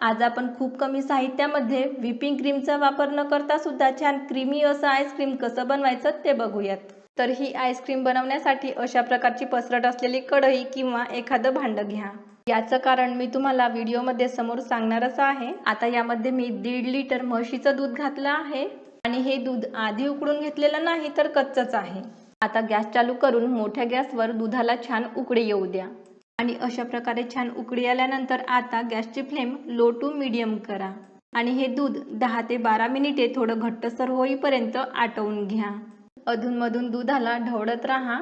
आज आपण खूप कमी साहित्यामध्ये व्हिपिंग क्रीमचा वापर न करता सुद्धा छान क्रीमी असं आईस्क्रीम कसं बनवायचं ते बघूयात. तर ही आईस्क्रीम बनवण्यासाठी अशा प्रकारची पसरट असलेली कढई किंवा एखादं भांडं घ्या. याचं कारण मी तुम्हाला व्हिडिओमध्ये समोर सांगणारच आहे. आता यामध्ये मी दीड लिटर म्हशीचं दूध घातलं आहे आणि हे दूध आधी उकळून घेतलेलं नाही तर कच्चच आहे. आता गॅस चालू करून मोठ्या गॅसवर दुधाला छान उकळी येऊ द्या. आणि अशा प्रकारे छान उकळी आल्यानंतर आता गॅसची फ्लेम लो टू मिडियम करा. आणि हे दूध दहा ते बारा मिनिटे थोडं घट्टसर होईपर्यंत आटवून घ्या. अधूनमधून दुधाला ढवळत राहा.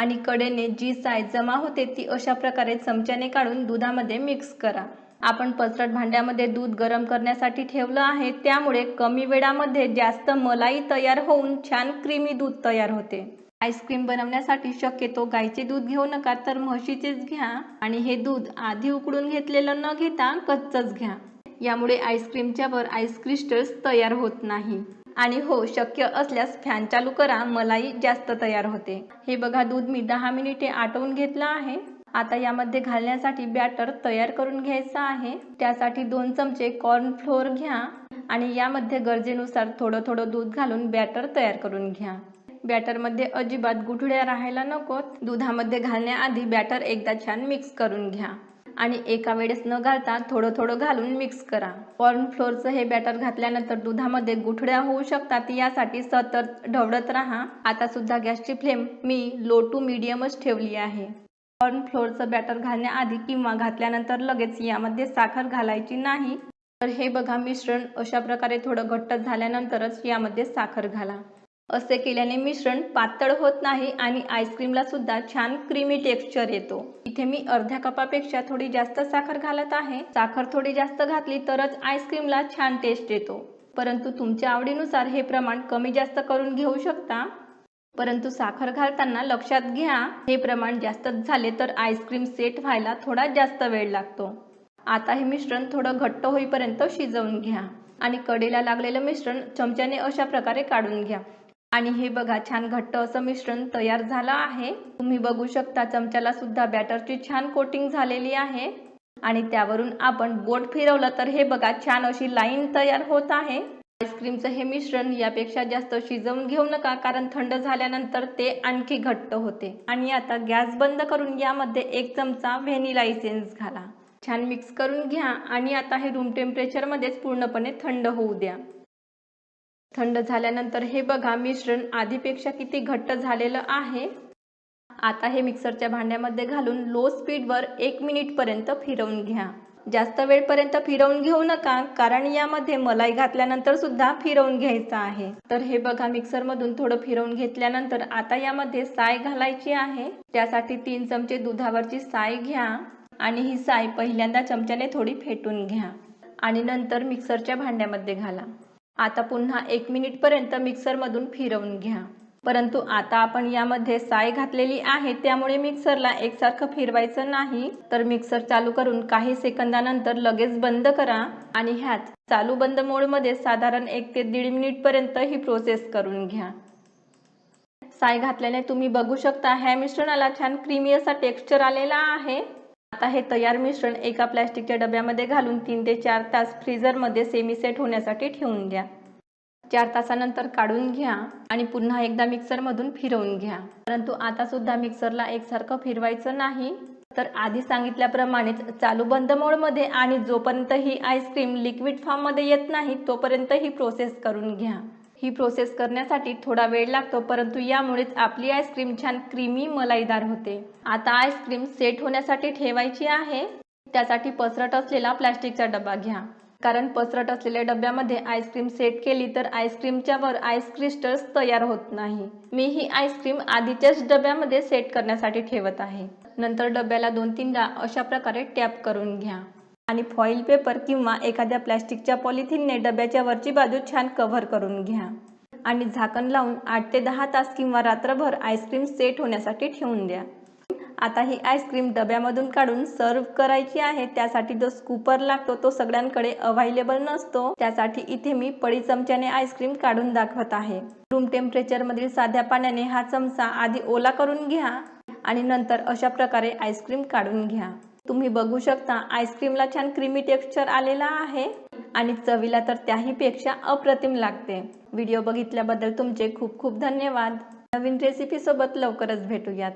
आणि कडेने जी साय जमा होते ती अशा प्रकारे चमच्याने काढून दुधामध्ये मिक्स करा. आपण पसरट भांड्यामध्ये दूध गरम करण्यासाठी ठेवलं आहे त्यामुळे कमी वेळामध्ये जास्त मलाई तयार होऊन छान क्रीमी दूध तयार होते. आईस्क्रीम बनवण्यासाठी शक्यतो गाईचे दूध घेऊ नका तर म्हशीचेच घ्या आणि हे दूध आधी उकळून घेतलेलं न घेता कच्चच घ्या. यामुळे आईस्क्रीमच्या वर आईस क्रिस्टल्स तयार होत नाही. आणि हो शक्य असल्यास फॅन चालू करा मलाई जास्त तयार होते. हे बघा दूध मी दहा मिनिटे आटवून घेतलं आहे. आता यामध्ये घालण्यासाठी बॅटर तयार करून घ्यायचं आहे. त्यासाठी दोन चमचे कॉर्न फ्लोअर घ्या आणि यामध्ये गरजेनुसार थोडं थोडं दूध घालून बॅटर तयार करून घ्या. बॅटरमध्ये अजिबात गुठळ्या राहायला नकोत दुधामध्ये घालण्याआधी बॅटर एकदा छान मिक्स करून घ्या. आणि एका वेळेस न घालता थोडं थोडं घालून मिक्स करा. कॉर्न फ्लोअरचं हे बॅटर घातल्यानंतर दुधामध्ये गुठळ्या होऊ शकतात यासाठी सतत ढवळत राहा. आता सुद्धा गॅसची फ्लेम मी लो टू मिडियमच ठेवली आहे. कॉर्न फ्लोअरचं बॅटर घालण्याआधी किंवा घातल्यानंतर लगेच यामध्ये साखर घालायची नाही. तर हे बघा मिश्रण अशा प्रकारे थोडं घट्ट झाल्यानंतरच यामध्ये साखर घाला. असे केल्याने मिश्रण पातळ होत नाही आणि आईस्क्रीमला सुद्धा छान क्रीमी टेक्स्चर येतो. इथे मी अर्ध्या कपापेक्षा थोडी जास्त साखर घालत आहे. साखर थोडी जास्त घातली तरच आईस्क्रीमला छान टेस्ट येतो. परंतु तुमच्या आवडीनुसार हे प्रमाण कमी जास्त करून घेऊ शकता. परंतु साखर घालताना लक्षात घ्या हे प्रमाण जास्तच झाले तर आईस्क्रीम सेट व्हायला थोडा जास्त वेळ लागतो. आता हे मिश्रण थोडं घट्ट होईपर्यंत शिजवून घ्या आणि कडेला लागलेलं मिश्रण चमच्याने अशा प्रकारे काढून घ्या. आणि हे बघा छान घट्ट असं मिश्रण तयार झालं आहे. तुम्ही बघू शकता चमच्याला सुद्धा बॅटरची छान कोटिंग झालेली आहे. आणि त्यावरून आपण बोट फिरवलं तर हे बघा छान अशी लाईन तयार होत आहे. आईस्क्रीमचं हे मिश्रण यापेक्षा जास्त शिजवून घेऊ नका कारण थंड झाल्यानंतर ते आणखी घट्ट होते. आणि आता गॅस बंद करून यामध्ये एक चमचा व्हॅनिला इसेन्स घाला. छान मिक्स करून घ्या. आणि आता हे रूम टेम्परेचरमध्येच पूर्णपणे थंड होऊ द्या. थंड झाल्यानंतर हे बघा मिश्रण आधीपेक्षा किती घट्ट झालेलं आहे. आता हे मिक्सरच्या भांड्यामध्ये घालून लो स्पीडवर एक मिनिटपर्यंत फिरवून घ्या. जास्त वेळपर्यंत फिरवून घेऊ नका कारण यामध्ये मलाई घातल्यानंतर सुद्धा फिरवून घ्यायचं आहे. तर हे बघा मिक्सरमधून थोडं फिरवून घेतल्यानंतर आता यामध्ये साय घालायची आहे. त्यासाठी तीन चमचे दुधावरची साय घ्या आणि ही साय पहिल्यांदा चमच्याने थोडी फेटून घ्या. आणि नंतर मिक्सरच्या भांड्यामध्ये घाला. आता पुन्हा एक मिनिटपर्यंत मिक्सरमधून फिरवून घ्या. परंतु आता आपण यामध्ये साय घातलेली आहे त्यामुळे मिक्सरला एकसारखं फिरवायचं नाही. तर मिक्सर चालू करून काही सेकंदानंतर लगेच बंद करा आणि ह्यात चालू बंद मोडमध्ये साधारण एक ते दीड मिनिटपर्यंत ही प्रोसेस करून घ्या. साय घातल्याने तुम्ही बघू शकता ह्या मिश्रणाला छान क्रीमी असा टेक्स्चर आलेला आहे. आता हे तयार मिश्रण एका प्लॅस्टिकच्या डब्यामध्ये घालून तीन ते चार तास फ्रीझरमध्ये सेमी सेट होण्यासाठी ठेवून द्या. चार तासानंतर काढून घ्या आणि पुन्हा एकदा मिक्सरमधून फिरवून घ्या. परंतु आता सुद्धा मिक्सरला एकसारखं फिरवायचं नाही. तर आधी सांगितल्याप्रमाणेच चालू बंद मोडमध्ये आणि जोपर्यंत ही आईस्क्रीम लिक्विड फॉर्ममध्ये येत नाही तोपर्यंत ही प्रोसेस करून घ्या. ही प्रोसेस करण्यासाठी थोडा वेळ लागतो परंतु यामुळेच आपली आईस्क्रीम छान क्रीमी मलाईदार होते. आता आईस्क्रीम सेट होण्यासाठी ठेवायची आहे. त्यासाठी पसरट असलेला प्लॅस्टिकचा डबा घ्या. कारण पसरट असलेल्या डब्यामध्ये आईस्क्रीम सेट केली तर आईस्क्रीमच्या वर आईस क्रिस्टल्स तयार होत नाही. मी ही आईस्क्रीम आधीच्याच डब्यामध्ये सेट करण्यासाठी ठेवत आहे. नंतर डब्याला दोन तीनदा अशा प्रकारे टॅप करून घ्या. आणि फॉईल पेपर किंवा एखाद्या प्लॅस्टिकच्या पॉलिथिनने डब्याच्या वरची बाजू छान कव्हर करून घ्या. आणि झाकण लावून आठ ते दहा तास किंवा रात्रभर आईस्क्रीम सेट होण्यासाठी ठेवून द्या. आता ही आईस्क्रीम डब्यामधून काढून सर्व करायची आहे त्यासाठी जो स्कूपर लागतो तो सगळ्यांकडे अवेलेबल नसतो. त्यासाठी इथे मी पडी चमच्याने आईस्क्रीम काढून दाखवत आहे. रूम टेम्परेचरमधील साध्या पाण्याने हा चमचा आधी ओला करून घ्या आणि नंतर अशा प्रकारे आईस्क्रीम काढून घ्या. तुम्ही बघू शकता आईस्क्रीमला छान क्रीमी टेक्स्चर आलेला आहे आणि चवीला तर त्याहीपेक्षा अप्रतिम लागते. व्हिडिओ बघितल्याबद्दल तुमचे खूप खूप धन्यवाद. नवीन रेसिपीसोबत लवकरच भेटूयात.